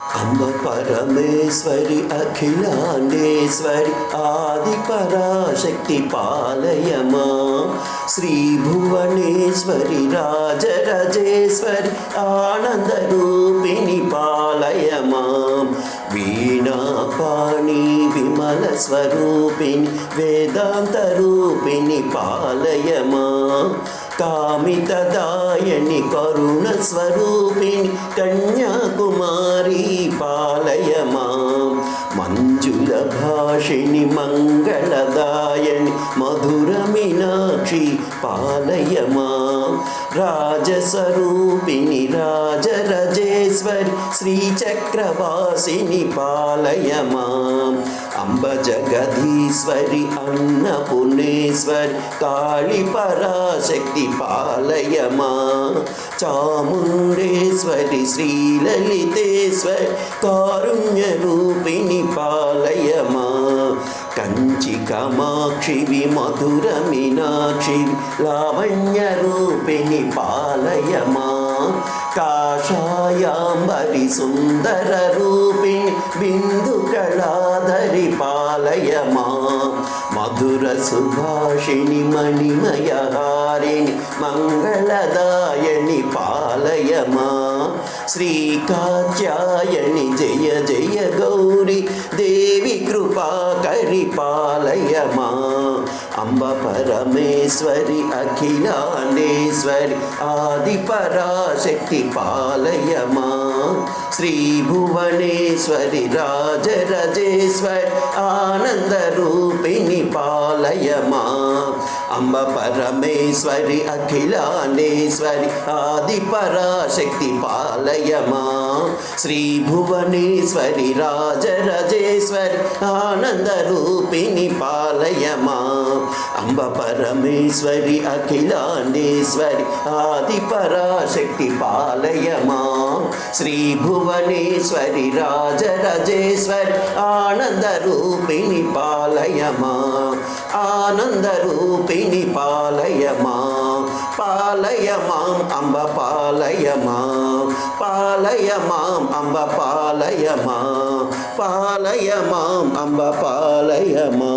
అమ్మ పరమేశ్వరి అఖిలాండేశ్వరి ఆది పరాశక్తి పాలయమా శ్రీ భువనేశ్వరి రాజరాజేశ్వరి ఆనంద రూపిణి పాలయమా వీణాపాణి విమల స్వరూపిణి వేదాంత రూపిణి పాలయమా కామితదాయని కరుణ స్వరూపిణి కన్యాకుమారి పాలయమా. మంజుల భాషిణి మంగళదాయని మధుర మీనాక్షి పాలయమా. రాజస్వరూపిణి రాజరజేశ్వరి శ్రీచక్రవాసిని పాలయమా. అంబ జగదీశ్వరి అన్నపూర్ణేశ్వరి కాళి పరాశక్తి పాలయమా. చాముండేశ్వరి శ్రీలలితేశ్వరి కారుణ్య రూపిణి పాలయమా. కంచి కామాక్షివి మధుర మీనాక్షి లావణ్య రూపిణి పాలయమా. కాషాయాంబరి సుందర రూపిణి బిందు కళాధరి పాలయమా. మధుర సుభాషిణి మణిమయహారిణి మంగళదాయని పాలయమా. శ్రీకాత్యాయని జయ జయ గౌరి దేవి కృపా కరిపాలయమా. అంబ పరమేశ్వరి అఖిలాండేశ్వరి ఆది పరాశక్తి పాలయమా. శ్రీ భువనేశ్వరి రాజరజేశ్వరి ఆనంద రూపిణి పాలయమా. అమ్మ పరమేశ్వరి అఖిలానేశ్వరి ఆది పరాశక్తి పాలయమా. శ్రీ భువనేశ్వరి రాజరాజేశ్వరి ఆనంద రూపిణి పాలయమా. అంబ పరమేశ్వరి అఖిలాండేశ్వరి ఆది పరాశక్తి పాలయమా. శ్రీ భువనేశ్వరి రాజరాజేశ్వరి ఆనంద రూపిణి పాలయమా ఆనంద రూపిణి పాలయమా పాలయమాం అంబ పాలయమా పాలయమాం అంబ పాలయమా పాలయమాం అంబ పాలయమా